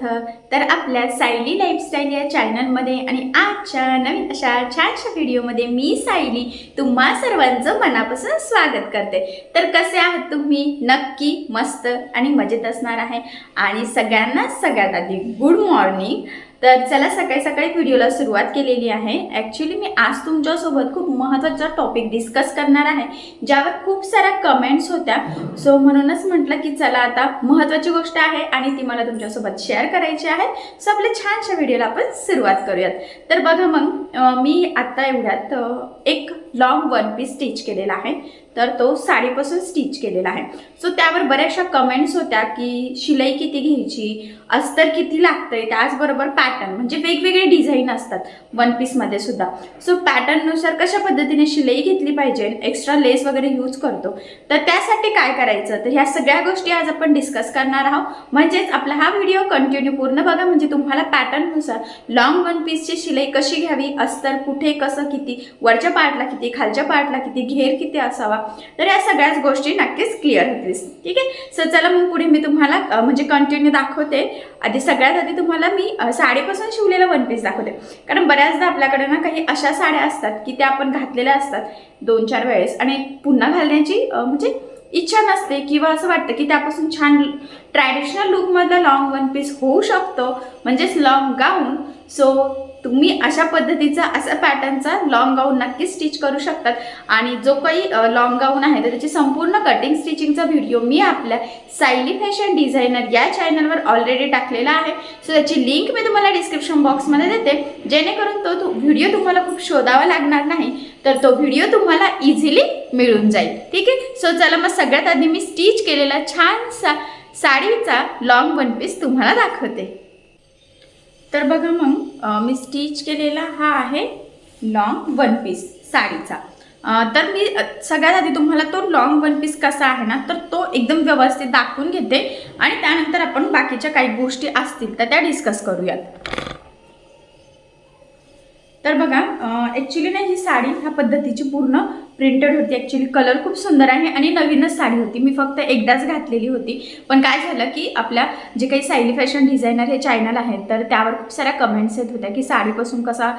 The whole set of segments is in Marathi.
समर्थ तर आपल्या सायली लाईफस्टाईल या चॅनलमध्ये आणि आजच्या नवीन अशा छानशा व्हिडिओमध्ये मी सायली तुम्हा सर्वांचं मनापासून स्वागत करते. तर कसे आहात तुम्ही? नक्की मस्त आणि मजेत असणार आहे. आणि सगळ्यांना सगळ्यात आधी गुड मॉर्निंग तर चला सकाळी सकाळी व्हिडिओला सुरुवात केलेली आहे. ॲक्च्युली मी आज तुमच्यासोबत खूप महत्त्वाचा टॉपिक डिस्कस करणार आहे. ज्यावर खूप साऱ्या कमेंट्स होत्या. सो म्हणूनच म्हटलं की चला आता महत्त्वाची गोष्ट आहे आणि ती मला तुमच्यासोबत शेअर करायची आहे. सो आपल्या छानशा व्हिडिओला आपण सुरुवात करूयात. तर बघा मग मी आत्ता एवढ्यात एक लॉंग वन पीस स्टिच केलेला आहे. तर तो साडीपासून स्टिच केलेला आहे. सो त्यावर बऱ्याचशा कमेंट्स होत्या की शिलाई किती घ्यायची अस्तर किती लागतंय त्याचबरोबर पॅटर्न म्हणजे वेगवेगळे डिझाईन असतात वन पीसमध्ये सुद्धा. सो पॅटर्ननुसार कशा पद्धतीने शिलाई घेतली पाहिजे एक्स्ट्रा लेस वगैरे यूज करतो. तर त्यासाठी काय करायचं? तर ह्या सगळ्या गोष्टी आज आपण डिस्कस करणार आहोत. म्हणजेच आपला हा व्हिडिओ कंटिन्यू पूर्ण बघा. म्हणजे तुम्हाला पॅटर्ननुसार लॉंग वन पीसची शिलाई कशी घ्यावी अस्तर कुठे कसं किती वरच्या पार्टला किती खालच्या पार्टला किती घेर किती असावा तर या सगळ्याच गोष्टी नक्कीच क्लिअर होतील. ठीक आहे? सो चला मग पुढे मी तुम्हाला म्हणजे कंटिन्यू दाखवते. आधी सगळ्यात आधी तुम्हाला मी साडीपासून शिवलेला वन पीस दाखवते. कारण बऱ्याचदा आपल्याकडे ना काही अशा साड्या असतात की त्या आपण घातलेल्या असतात दोन चार वेळेस आणि पुन्हा घालण्याची म्हणजे इच्छा नसते किंवा असं वाटतं की त्यापासून छान ट्रॅडिशनल लुकमधला लॉंग वन पीस होऊ शकतो. म्हणजेच लॉंग गाऊन सो तुम्ही अशा पद्धतीचा असा पॅटर्नचा लॉंग गाऊन नक्की स्टिच करू शकतात. आणि जो काही लॉंग गाऊन आहे तर त्याची संपूर्ण कटिंग स्टिचिंगचा व्हिडिओ मी आपल्या सायली फॅशन डिझायनर या चॅनलवर ऑलरेडी टाकलेला आहे. सो त्याची लिंक मी तुम्हाला डिस्क्रिप्शन बॉक्समध्ये देते. जेणेकरून तो तो व्हिडिओ तुम्हाला खूप शोधावा लागणार नाही तर तो व्हिडिओ तुम्हाला इझिली मिळून जाईल. ठीक आहे? सो चला मग सगळ्यात आधी मी स्टिच केलेला छानसा साडीचा लॉंग वन पीस तुम्हाला दाखवते. तर बघा मग मी स्टिच केलेला हा आहे लॉंग वन पीस साडीचा. तर मी सगळ्यात आधी तुम्हाला तो लॉंग वन पीस कसा आहे ना तर तो एकदम व्यवस्थित दाखवून घेते आणि त्यानंतर आपण बाकीच्या काही गोष्टी असतील तर त्या डिस्कस करूयात. तर बघा ॲक्च्युली ना ही साडी ह्या पद्धतीची पूर्ण प्रिंटेड होती. ॲक्च्युली कलर खूप सुंदर आहे आणि नवीनच साडी होती. मी फक्त एकदाच घातलेली होती. पण काय झालं की आपल्या जे काही सायली फॅशन डिझायनर हे चॅनल आहेत तर त्यावर खूप साऱ्या कमेंट्स येत होत्या की साडीपासून कसा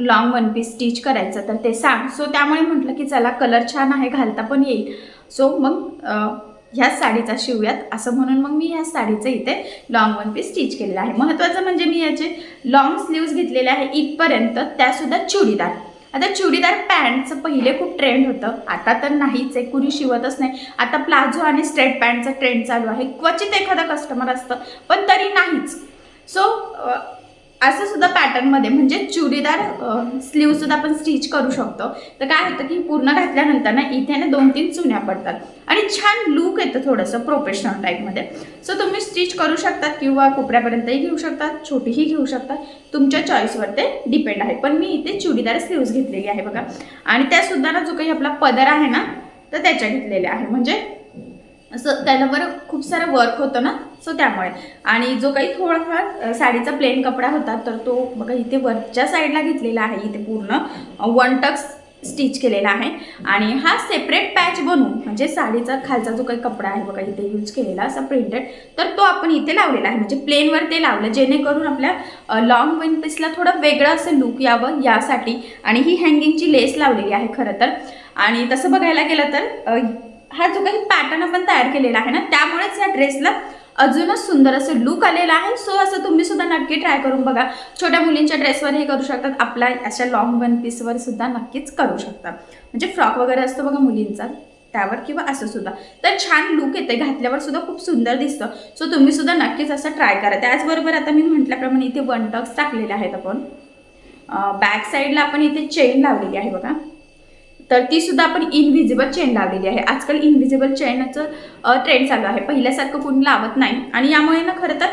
लॉंग वन पीस स्टिच करायचं तर ते सांग सो त्यामुळे म्हटलं की चला कलर छान आहे घालता पण येईल. सो मग ह्याच साडीचा शिवूयात. असं म्हणून मग मी ह्या साडीचं इथे लॉंग वन पीस स्टिच केलेलं आहे. महत्त्वाचं म्हणजे मी याचे लॉंग स्लीव्ज घेतलेले आहे इथपर्यंत. त्यासुद्धा चुडीदार. आता चुडीदार पॅन्टचं पहिले खूप ट्रेंड होतं. आता तर नाहीच आहे कुणी शिवतच नाही. आता प्लाझो आणि स्ट्रेट पॅन्टचा ट्रेंड चालू आहे. क्वचित एखादा कस्टमर असतं पण तरी नाहीच. सो असं सुद्धा पॅटर्नमध्ये म्हणजे चुडीदार स्लीवसुद्धा आपण स्टिच करू शकतो. तर काय होतं की पूर्ण घातल्यानंतर ना इथे ना दोन तीन चुन्या पडतात. आणि छान लुक येतं थोडंसं प्रोफेशनल टाईपमध्ये सो तुम्ही स्टिच करू शकतात किंवा कोपऱ्यापर्यंतही घेऊ शकतात छोटीही घेऊ शकतात तुमच्या चॉईसवर ते डिपेंड आहे. पण मी इथे चुडीदार स्लीव्ज घेतलेली आहे बघा. आणि त्यासुद्धा ना जो काही आपला पदर आहे ना तर त्याच्या घेतलेल्या आहे. म्हणजे असं त्याच्यावर खूप सारं वर्क होतं ना सो त्यामुळे. आणि जो काही थोडाफार साडीचा प्लेन कपडा होता तर तो बघा इथे वरच्या साईडला घेतलेला आहे इथे पूर्ण. वन टक्स स्टिच केलेला आहे. आणि हा सेपरेट पॅच बनवून म्हणजे साडीचा खालचा जो काही कपडा आहे बघा इथे यूज केलेला असा प्रिंटेड तर तो आपण इथे लावलेला आहे. म्हणजे प्लेनवर ते लावलं जेणेकरून आपल्या लॉंग वन पीसला थोडं वेगळं असं लुक यावं यासाठी. आणि ही हँगिंगची लेस लावलेली आहे खरं तर. आणि तसं बघायला गेलं तर हा जो काही पॅटर्न आपण तयार केलेला आहे ना त्यामुळेच या ड्रेसला अजूनच सुंदर असं लुक आलेला आहे. सो असं तुम्ही सुद्धा नक्की ट्राय करून बघा. छोट्या मुलींच्या ड्रेसवर हे करू शकतात. आपल्या अशा लॉंग वन पीसवर सुद्धा नक्कीच करू शकता म्हणजे फ्रॉक वगैरे असतो बघा मुलींचा. त्यावर किंवा असं सुद्धा. तर छान लुक येते. घातल्यावर सुद्धा खूप सुंदर दिसतं. सो तुम्ही सुद्धा नक्कीच असं ट्राय करा. त्याचबरोबर आता मी म्हटल्याप्रमाणे इथे वन टक्स टाकलेले आहेत आपण. बॅक साईडला आपण इथे चेन लावलेली आहे बघा. तर ती सुद्धा आपण इनव्हिजिबल चेन लावलेली आहे. आजकाल इनव्हिजिबल चेनचं ट्रेंड चालू आहे. पहिल्यासारखं कोणी लावत नाही. आणि यामुळे ना खरं तर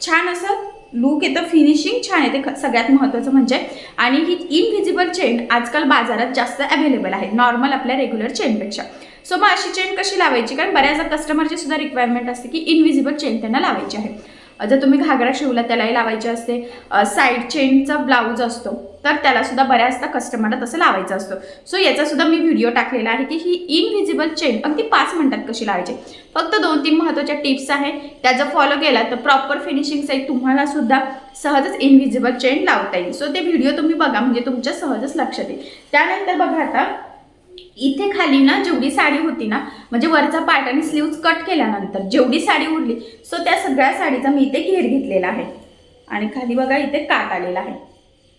छान असं लुक येतं फिनिशिंग छान येते. ख- सगळ्यात महत्त्वाचं म्हणजे आणि ही इनव्हिजिबल चेन आजकाल बाजारात जास्त अवेलेबल आहे. नॉर्मल आपल्या रेग्युलर चेनपेक्षा सो मग अशी चेन कशी लावायची? कारण बऱ्याचदा कस्टमरची सुद्धा रिक्वायरमेंट असते की इनव्हिजिबल चेन त्यांना लावायची आहे. जर तुम्ही घागरा शिवला त्यालाही लावायचे असते. साईड चेनचा ब्लाऊज असतो तर त्यालासुद्धा बऱ्याचदा कस्टमरला तसं लावायचं असतं. सो याचासुद्धा मी व्हिडिओ टाकलेला आहे की ही इनव्हिजिबल चेन अगदी पाच मिनटात कशी लावायची? फक्त दोन तीन महत्त्वाच्या टिप्स आहे त्या जर फॉलो केला तर प्रॉपर फिनिशिंगसाठी तुम्हाला सुद्धा सहजच इनव्हिजिबल चेन लावता येईल. सो ते व्हिडिओ तुम्ही बघा म्हणजे तुमच्या सहजच लक्षात येईल. त्यानंतर बघा आता इथे खाली ना जेवढी साडी होती ना म्हणजे वरचा पार्ट आणि स्लीव्ज कट केल्यानंतर जेवढी साडी उरली सो त्या सगळ्या साडीचा मी इथे घेर घेतलेला आहे. आणि खाली बघा इथे काट आलेला आहे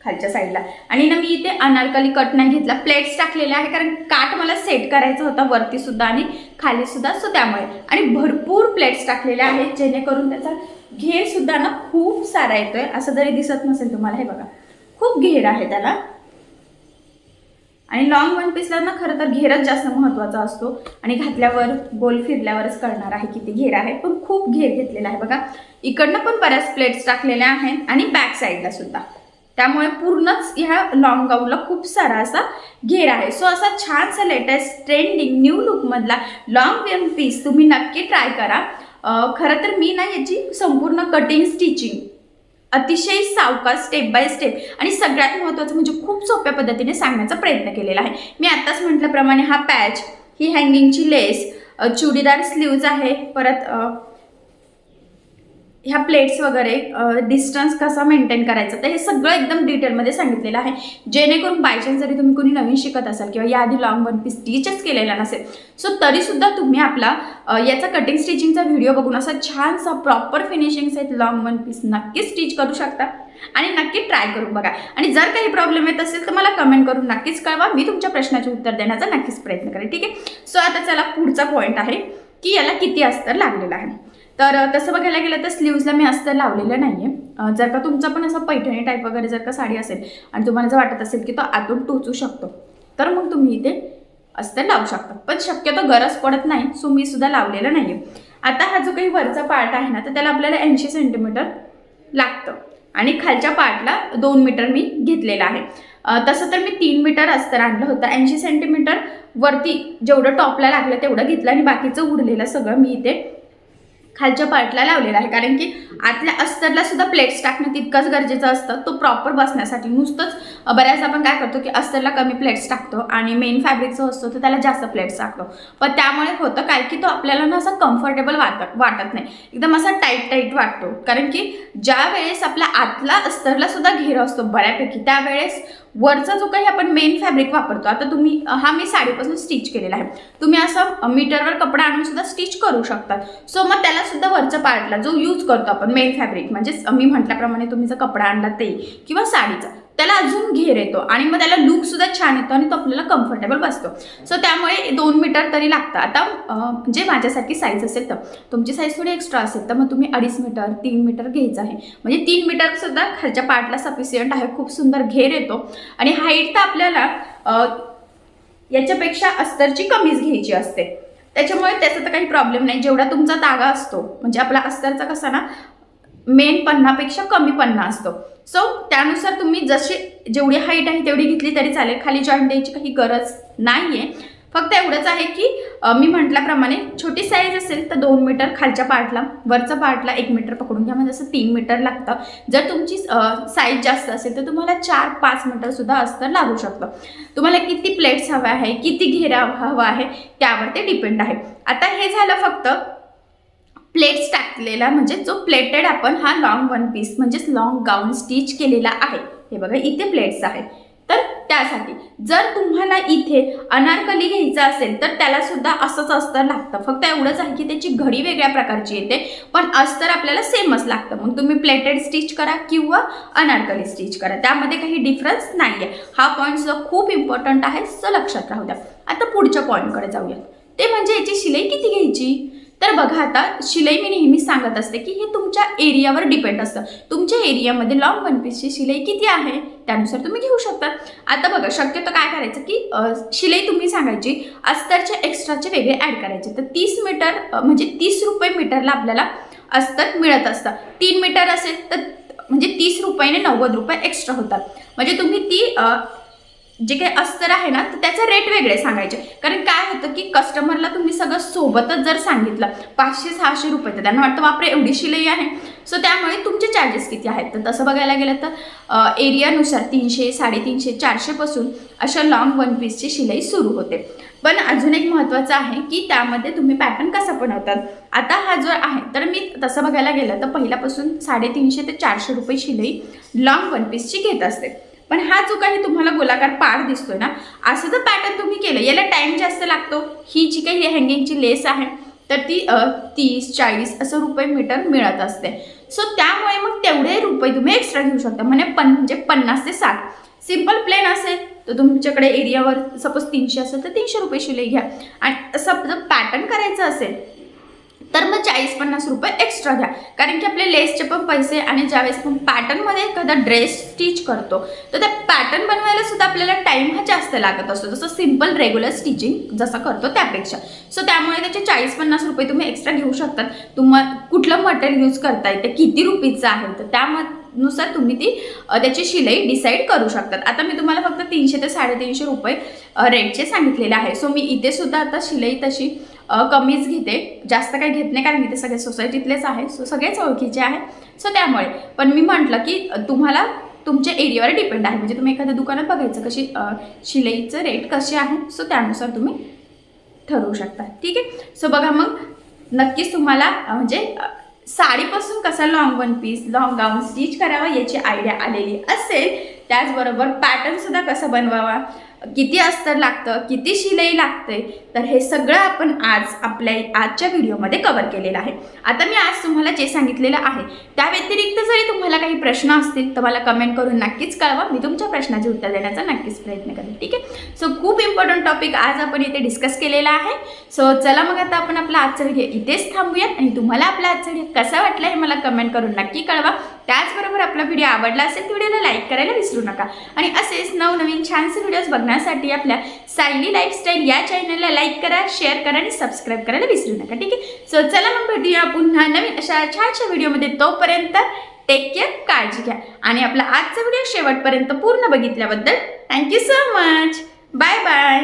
खालच्या साईडला आणि ना मी इथे अनारकली कट नाही घेतला प्लेट्स टाकलेले आहे कारण काट मला सेट करायचा होता वरती सुद्धा आणि खाली सुद्धा सो त्यामुळे. आणि भरपूर प्लेट्स टाकलेल्या आहेत जेणेकरून त्याचा घेर सुद्धा ना खूप सारा येतोय असं जरी दिसत नसेल तुम्हाला हे बघा. खूप घेर आहे त्याला. आणि लॉंग वन पीसला ना खरं तर घेरच जास्त महत्त्वाचा असतो. आणि घातल्यावर गोल फिरल्यावरच कळणार आहे किती घेर आहे. पण खूप घेर घेतलेला आहे बघा. इकडनं पण बऱ्याच प्लेट्स टाकलेल्या आहेत आणि बॅक साईडला सुद्धा. त्यामुळे पूर्णच ह्या लॉंग गाऊनला खूप सारा असा घेर आहे. सो असा छानसा लेटेस्ट ट्रेंडिंग न्यू लुकमधला लॉंग वन पीस तुम्ही नक्की ट्राय करा. खरं तर मी ना याची संपूर्ण कटिंग स्टिचिंग अतिशय सावकाश स्टेप बाय स्टेप आणि सगळ्यात महत्त्वाचं म्हणजे खूप सोप्या पद्धतीने सांगण्याचा प्रयत्न केलेला आहे. मी आत्ताच म्हटल्याप्रमाणे हा पॅच ही हँगिंगची लेस चुडीदार स्लीव्ज आहे परत ह्या प्लेट्स वगैरे डिस्टन्स कसा मेंटेन करायचा तर हे सगळं एकदम डिटेलमध्ये सांगितलेलं आहे. जेणेकरून बायचान्स जरी तुम्ही कोणी नवीन शिकत असाल किंवा याआधी लॉंग वन पीस टीचच केलेला नसेल सो तरीसुद्धा तुम्ही आपला याचा कटिंग स्टिचिंगचा व्हिडिओ बघून असा छानसा प्रॉपर फिनिशिंग आहेत लॉंग वन पीस नक्की स्टिच करू शकता. आणि नक्की ट्राय करून बघा. आणि जर काही प्रॉब्लेम येत असेल तर मला कमेंट करून नक्कीच कळवा. मी तुमच्या प्रश्नाचे उत्तर देण्याचा नक्कीच प्रयत्न करेन. ठीक आहे? सो आता चला पुढचा पॉईंट आहे की याला किती अस्तर लागलेलं आहे. तर तसं बघायला गेलं तर स्लीव्जला मी असं लावलेलं नाही आहे जर का तुमचा पण असा पैठणी टाईप वगैरे जर का साडी असेल आणि तुम्हाला जर वाटत असेल की तो आतून टोचू शकतो तर मग तुम्ही इथे असतं लावू शकता. पण शक्यतो गरज पडत नाही सो मी सुद्धा लावलेलं नाही आहे आता हा जो काही वरचा पार्ट आहे ना तर त्याला आपल्याला ऐंशी सेंटीमीटर लागतं. आणि खालच्या पार्टला दोन मीटर मी घेतलेला आहे. तसं तर मी तीन मीटर अस्तर आणलं होतं. ऐंशी सेंटीमीटर वरती जेवढं टॉपला लागलं तेवढं घेतलं आणि बाकीचं उरलेलं सगळं मी इथे खालच्या पार्टला लावलेला आहे. कारण की आतल्या अस्तरला सुद्धा प्लेट्स टाकणं तितकंच गरजेचं असतं. तो प्रॉपर बसण्यासाठी. नुसतंच बऱ्याच आपण काय करतो की अस्तरला कमी प्लेट्स टाकतो आणि मेन फॅब्रिकचं असतो तर त्याला जास्त प्लेट्स टाकतो. पण त्यामुळे होतं काय की तो आपल्याला ना असा कम्फर्टेबल वाटत वाटत नाही. एकदम असा टाईट टाईट वाटतो. कारण की ज्या वेळेस आपल्या आतला अस्तरला सुद्धा घेर असतो बऱ्यापैकी त्यावेळेस वरचा जो काही आपण मेन फॅब्रिक वापरतो आता तुम्ही हा मी साडीपासून स्टिच केलेला आहे. तुम्ही असं मीटरवर कपडा आणून सुद्धा स्टिच करू शकतात सो मग त्याला सुद्धा वरच्या पार्टला जो यूज करतो आपण मेन फॅब्रिक म्हणजेच मी म्हटल्याप्रमाणे तुम्ही जर कपडा आणला ते किंवा साडीचा त्याला अजून घेर येतो आणि मग त्याला लुक सुद्धा छान येतो आणि तो आपल्याला कम्फर्टेबल बसतो. सो त्यामुळे दोन मीटर तरी लागतं. आता जे माझ्यासारखी साईज असेल तर तुमची साईज थोडी एक्स्ट्रा असेल तर मग तुम्ही अडीच मीटर तीन मीटर घ्यायचं आहे. म्हणजे तीन मीटर सुद्धा खालच्या पार्टला सफिशियंट आहे. खूप सुंदर घेर येतो. आणि हाईट तर आपल्याला याच्यापेक्षा अस्तरची कमीच घ्यायची असते. त्याच्यामुळे त्याचा तर काही प्रॉब्लेम नाही. जेवढा तुमचा तागा असतो म्हणजे आपला अस्तरचा कसा ना मेन पन्नापेक्षा कमी पन्ना असतो. सो त्यानुसार तुम्ही जशी जेवढी हाईट आहे तेवढी घेतली तरी चालेल. खाली जॉईंट द्यायची काही गरज नाही आहे फक्त एवढंच आहे की मी म्हटल्याप्रमाणे छोटी साईज असेल तर दोन मीटर खालच्या पार्टला वरच्या पार्टला एक मीटर पकडून घ्या. म्हणजे असं तीन मीटर लागतं. जर तुमची साईज जास्त असेल तर तुम्हाला चार पाच मीटरसुद्धा अस्तर लागू शकतं. तुम्हाला किती प्लेट्स हव्या आहे किती घेरा हवा आहे त्यावर ते डिपेंड आहे. आता हे झालं फक्त प्लेट्स टाकलेला म्हणजे जो प्लेटेड आपण हा लॉंग वन पीस म्हणजेच लॉंग गाऊन स्टिच केलेला आहे. हे बघा इथे प्लेट्स आहेत. तर त्यासाठी जर तुम्हाला इथे अनारकली घ्यायचं असेल तर त्याला सुद्धा असंच अस्तर लागतं. फक्त एवढंच आहे की त्याची घडी वेगळ्या प्रकारची येते पण अस्तर आपल्याला सेमच लागतं. मग तुम्ही प्लेटेड स्टिच करा किंवा अनारकली स्टिच करा. त्यामध्ये काही डिफरन्स नाही आहे हा पॉईंट सुद्धा खूप इम्पॉर्टंट आहे सो लक्षात राहू द्या. आता पुढच्या पॉईंटकडे जाऊया ते म्हणजे याची शिलाई किती घ्यायची? तर बघा आता शिलाई मी नेहमीच सांगत असते की हे तुमच्या एरियावर डिपेंड असतं. तुमच्या एरियामध्ये लॉंग वन पीसची शिलाई किती आहे? त्यानुसार तुम्ही घेऊ शकता. आता बघा शक्यतो काय करायचं की शिलाई तुम्ही सांगायची अस्तरचे एक्स्ट्राचे वेगळे ॲड करायचे. तर तीस मीटर म्हणजे तीस रुपये मीटरला आपल्याला अस्तर मिळत असतं. तीन मीटर असेल तर म्हणजे तीस रुपयाने नव्वद रुपये एक्स्ट्रा होतात. म्हणजे तुम्ही ती जे काही अस्तर आहे ना तर त्याचे रेट वेगळे सांगायचे. कारण काय होतं की कस्टमरला तुम्ही सगळं सोबतच जर सांगितलं पाचशे सहाशे रुपये तर त्यांना वाटतं बापरे एवढी शिलाई आहे. सो त्यामुळे तुमचे चार्जेस किती आहेत? तर तसं बघायला गेलं तर एरियानुसार तीनशे साडेतीनशे चारशेपासून अशा लॉंग वन पीसची शिलाई सुरू होते. पण अजून एक महत्त्वाचं आहे की त्यामध्ये तुम्ही पॅटर्न कसा बनवतात? आता हा जो आहे तर मी तसं बघायला गेलं तर पहिल्यापासून साडेतीनशे ते चारशे रुपये शिलाई लॉंग वन पीसची घेत असते. पण हा जो काही तुम्हाला गोलाकार पाड दिसतोय ना असं जर पॅटर्न तुम्ही केलं याला टाईम जास्त लागतो. ही जी काही हँगिंगची लेस आहे तर ती तीस चाळीस असं रुपये मीटर मिळत असते. सो त्यामुळे मग तेवढे रुपये तुम्ही एक्स्ट्रा घेऊ शकता. म्हणजे पन म्हणजे पन्नास ते साठ. सिंपल प्लेन असेल तर तुमच्याकडे एरियावर सपोज तीनशे असेल तर तीनशे रुपये शिलाई घ्या. आणि असं जर पॅटर्न करायचं असेल तर मग चाळीस पन्नास रुपये एक्स्ट्रा घ्या. कारण की आपले लेसचे पण पैसे आणि ज्यावेळेस आपण पॅटर्नमध्ये एखादा ड्रेस स्टिच करतो तर त्या पॅटर्न बनवायला सुद्धा आपल्याला टाईम हा जास्त लागत असतो. जसं सिंपल रेग्युलर स्टिचिंग जसं करतो त्यापेक्षा. सो त्यामुळे त्याचे चाळीस पन्नास रुपये तुम्ही एक्स्ट्रा घेऊ शकतात. तुम्हाला कुठलं मटेरियल यूज करताय ते किती रुपीचं आहे तर त्यानुसार तुम्ही ती त्याची शिलाई डिसाईड करू शकतात. आता मी तुम्हाला फक्त तीनशे ते साडेतीनशे रुपये रेंटचे रेटचे सांगितलेले आहे. सो मी इथे सुद्धा आता शिलाई तशी कमीच घेते. जास्त काही घेत नाही कारण मी ते सगळे सोसायटीतलेच आहे. सो सगळेच ओळखीचे आहे. सो त्यामुळे. पण मी म्हटलं की तुम्हाला तुमच्या एरियावर डिपेंड आहे. म्हणजे तुम्ही एखाद्या दुकानात बघायचं कशी शिलाईचं रेट कसे आहे. सो त्यानुसार तुम्ही ठरवू शकता. ठीक आहे? सो बघा मग. नक्कीच तुम्हाला म्हणजे साडीपासून कसा long one piece long gown stitch करावा याची आयडिया आलेली असेल. त्याचबरोबर पॅटर्नसुद्धा कसा कसं बनवावा? किती अस्तर लागतं किती शिलाई लागते तर हे सगळं आपण आज आपल्या आजच्या व्हिडिओमध्ये कवर केलेलं आहे. आता मी आज तुम्हाला जे सांगितलेलं आहे त्या व्यतिरिक्त जरी तुम्हाला काही प्रश्न असतील तर मला कमेंट करून नक्कीच कळवा. मी तुमच्या प्रश्नाचे उत्तर देण्याचा नक्कीच प्रयत्न करेन ठीक आहे? सो खूप इम्पॉर्टंट टॉपिक आज आपण इथे डिस्कस केलेला आहे. सो चला मग आता आपण आपला आजचा व्हिडिओ इथेच थांबूयात आणि तुम्हाला आपला आजचा व्हिडिओ कसा वाटला हे मला कमेंट करून नक्की कळवा. त्याचबरोबर आपला व्हिडिओ आवडला असेल तर व्हिडिओला लाईक करायला विसरू नका. आणि असेच नवनवीन छानसे व्हिडिओज होण्यासाठी आपल्या सायली लाईफस्टाईल या चॅनलला लाईक करा शेअर करा आणि सबस्क्राईब करायला विसरू नका ठीक आहे? सो चला मग भेटूया पुन्हा नवीन अशा छानशा व्हिडिओमध्ये तोपर्यंत टेक केअर काळजी घ्या. आणि आपला आजचा व्हिडिओ शेवटपर्यंत पूर्ण बघितल्याबद्दल thank you so much bye bye